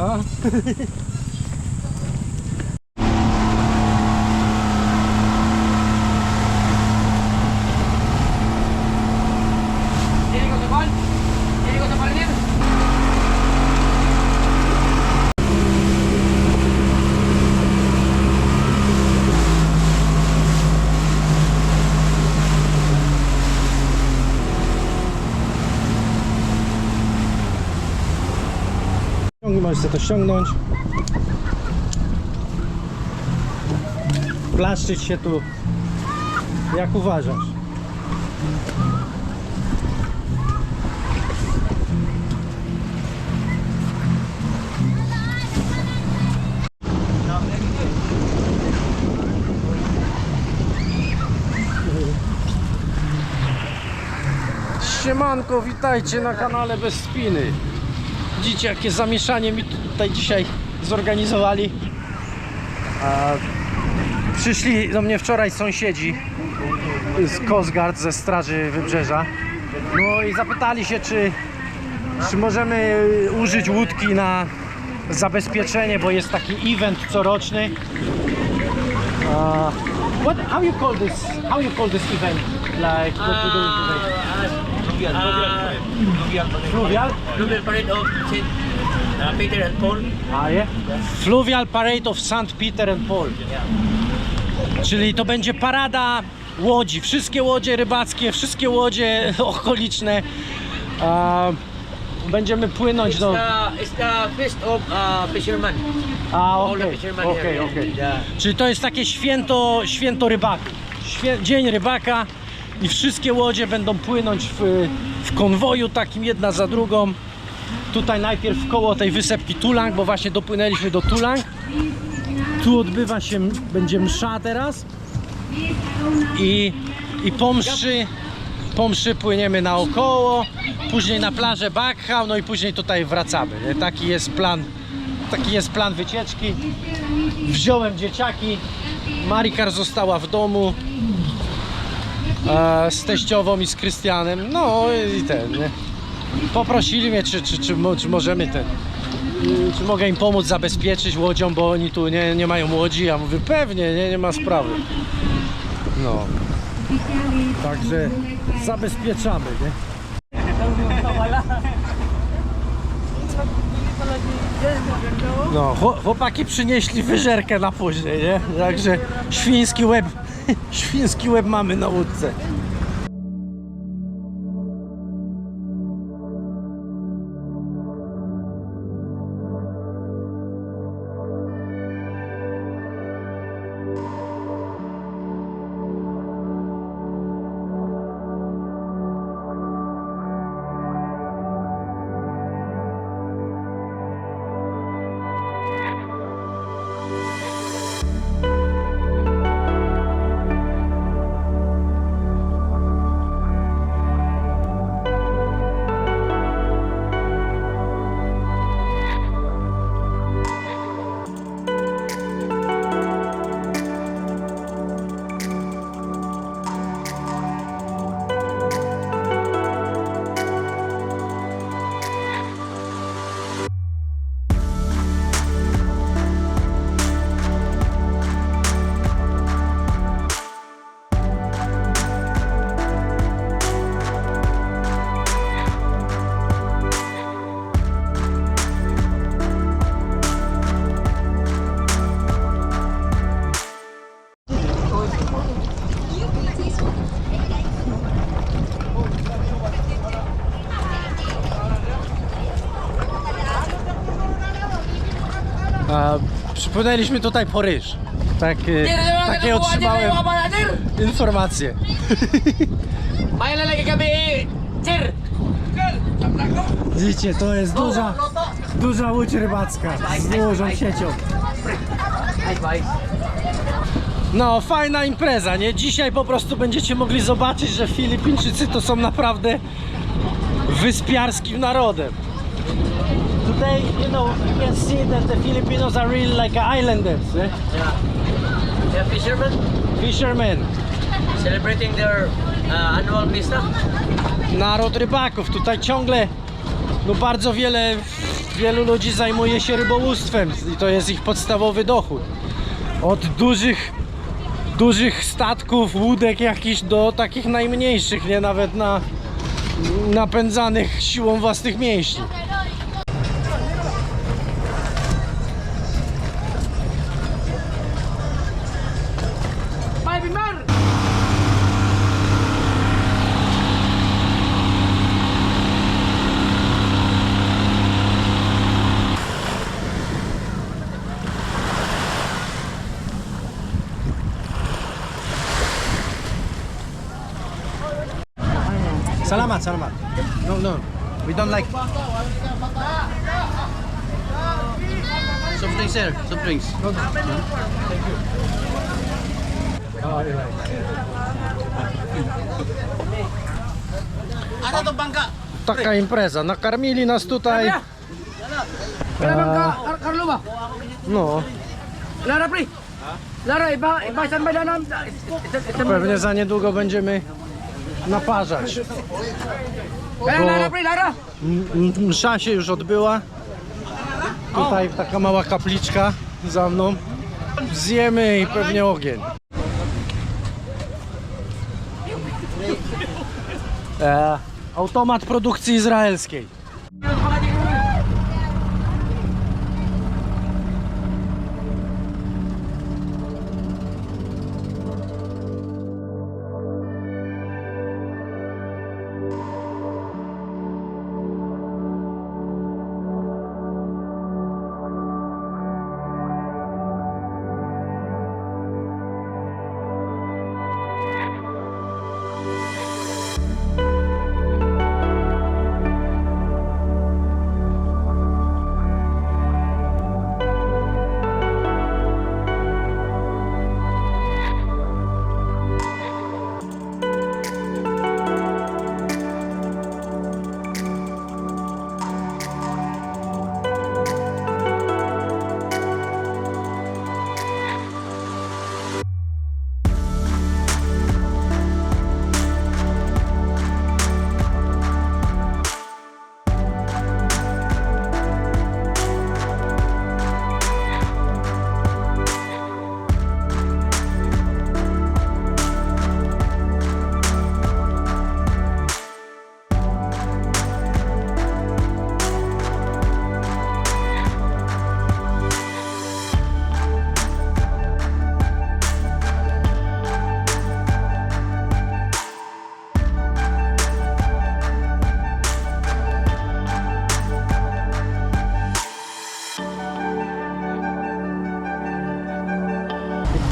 No. Możesz sobie to ściągnąć. Plaszczyć się tu jak uważasz. Siemanko, witajcie na kanale Bez Spiny. Widzicie jakie zamieszanie mi tutaj dzisiaj zorganizowali. A, przyszli do mnie wczoraj sąsiedzi z Coast Guard, ze Straży Wybrzeża. No i zapytali się, czy, czy możemy użyć łódki na zabezpieczenie, bo jest taki event coroczny. A, what, how you call this? How you call this event? Like what we doing today? Fluvial? Fluvial Parade of Saint uh, Peter and Paul. A je? Fluvial Parade of St. Peter and Paul. Czyli to będzie parada łodzi. Wszystkie łodzie rybackie, wszystkie łodzie okoliczne. A, będziemy płynąć do. it's the feast of uh, fishermen. A, okej, okej, okej. Yeah. Czyli to jest takie święto, święto rybaków. Świę, dzień rybaka i wszystkie łodzie będą płynąć w, w konwoju takim jedna za drugą. Tutaj najpierw koło tej wysepki Tulang, bo właśnie dopłynęliśmy do Tulang. Tu odbywa się, będzie msza teraz. I, i po mszy, po mszy płyniemy naokoło, później na plażę Bakhau, no i później tutaj wracamy. Nie? Taki jest plan, taki jest plan wycieczki. Wziąłem dzieciaki, Marikar została w domu z teściową i z Krystianem. No i ten, nie? Poprosili mnie, czy, czy, czy, czy możemy ten, czy mogę im pomóc zabezpieczyć łodzią, bo oni tu nie, nie mają łodzi. Ja mówię, pewnie, nie, nie ma sprawy. No. Także zabezpieczamy, nie? No, chło- chłopaki przynieśli wyżerkę na później, nie? Także świński łeb, świński łeb mamy na łódce. Przypłynęliśmy tutaj po ryż. Tak, y, takie otrzymałem informacje. Widzicie, to jest duża, duża łódź rybacka z dużą siecią. No, fajna impreza, nie? Dzisiaj po prostu będziecie mogli zobaczyć, że Filipińczycy to są naprawdę wyspiarskim narodem. Today, you know, you can see that the Filipinos are really like islanders, eh? Yeah. The fishermen Fishermen. celebrating their uh, annual fiesta. Naród rybaków. Tutaj ciągle, no bardzo wiele wielu ludzi zajmuje się rybołówstwem i to jest ich podstawowy dochód. Od dużych, dużych statków, łódek jakichś do takich najmniejszych, nie nawet na napędzanych siłą własnych mięśni. Salamat, salamat. No, no. We don't like. Soft drinks, sir. Soft drinks. Ano to bangka? Taka impreza. Nakarmili nas tutaj. Carlo ba? No, Lara, pre. Lara, iba, iba saan ba na pewnie za niedługo będziemy naparzać. Bo- Msza się już odbyła. Tutaj taka mała kapliczka za mną. Zjemy i pewnie ogień. E, automat produkcji izraelskiej.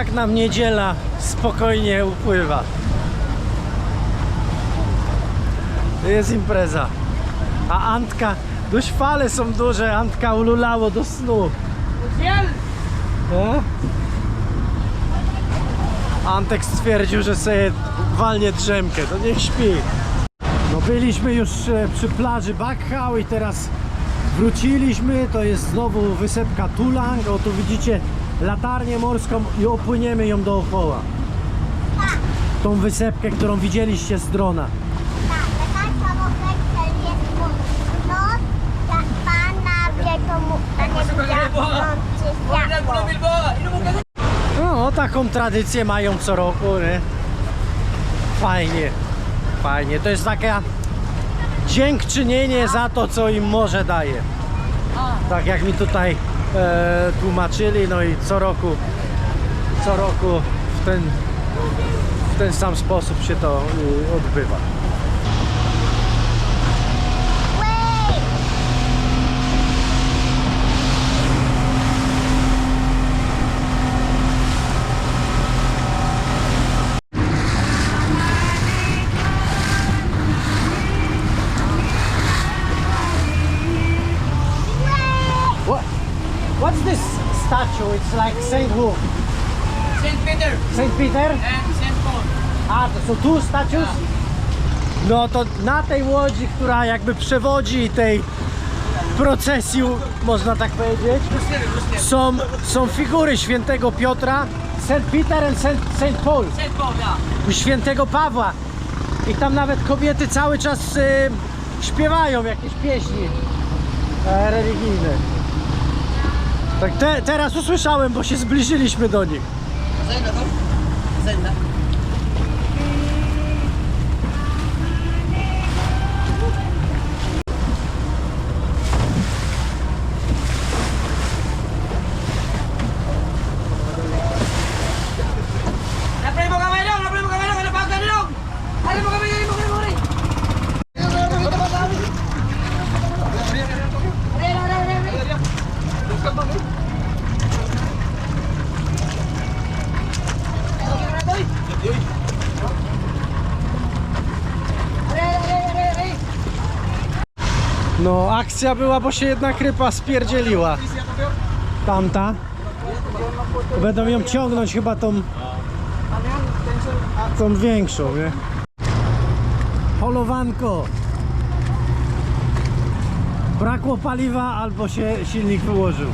Tak nam niedziela spokojnie upływa. Jest impreza. A Antka, dość fale są duże, Antka ululało do snu. Nie? Antek stwierdził, że sobie walnie drzemkę, to niech śpi. No byliśmy już e, przy plaży Bakhau i teraz wróciliśmy, to jest znowu wysepka Tulang, o tu widzicie latarnię morską i opłyniemy ją dookoła. Tą wysepkę, którą widzieliście z drona. No, taką tradycję mają co roku, nie? Fajnie, fajnie. To jest taka dziękczynienie za to, co im morze daje. Tak jak mi tutaj e, tłumaczyli, no i co roku, co roku w ten, w ten sam sposób się to y, odbywa. Wait! What? What's this statue? It's like Saint who? St. Peter Saint Peter? and St. Paul. A, to są tu statues? No to na tej łodzi, która jakby przewodzi tej procesji, można tak powiedzieć, są, są figury świętego Piotra, St. Peter and St. St. Paul St. Paul, yeah. i świętego Pawła. I tam nawet kobiety cały czas y, śpiewają jakieś pieśni E, religijne. Tak te, teraz usłyszałem, bo się zbliżyliśmy do nich. Zenda to? No, akcja była, bo się jedna krypa spierdzieliła. Tamta. Będą ją ciągnąć chyba tą... Tą większą, nie? Holowanko. Brakło paliwa albo się silnik wyłożył.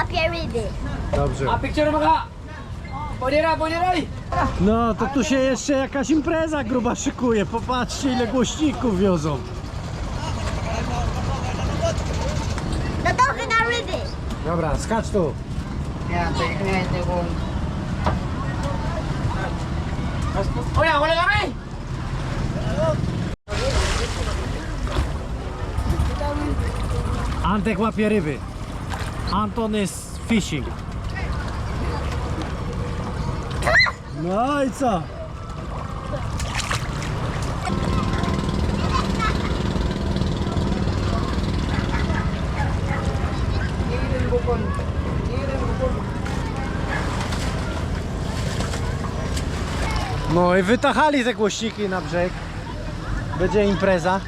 Łapię ryby. Dobrze. Ah, picture mo ka. Pwede na, pwede na. eh. No, to tu się jeszcze jakaś impreza gruba szykuje. Popatrzcie, ile głośników wiozą. Gotowy na ryby. Dobra, skacz tu. Kuya, wala kami. Antek łapie ryby. Anton jest fishing. No i co? No i wytachali te głośniki na brzeg. Będzie impreza.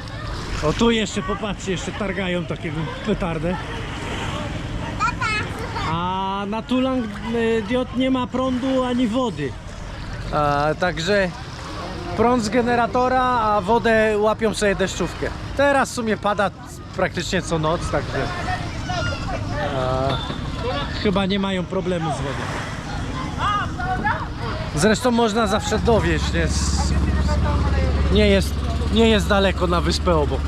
O tu jeszcze, popatrzcie, jeszcze targają takiego petardę. Na Tulang y, Diot nie ma prądu ani wody. A, także prąd z generatora, a wodę łapią sobie deszczówkę. Teraz w sumie pada praktycznie co noc, także a, chyba nie mają problemu z wodą. Zresztą można zawsze dowieść, nie, nie, jest, nie jest daleko na wyspę obok.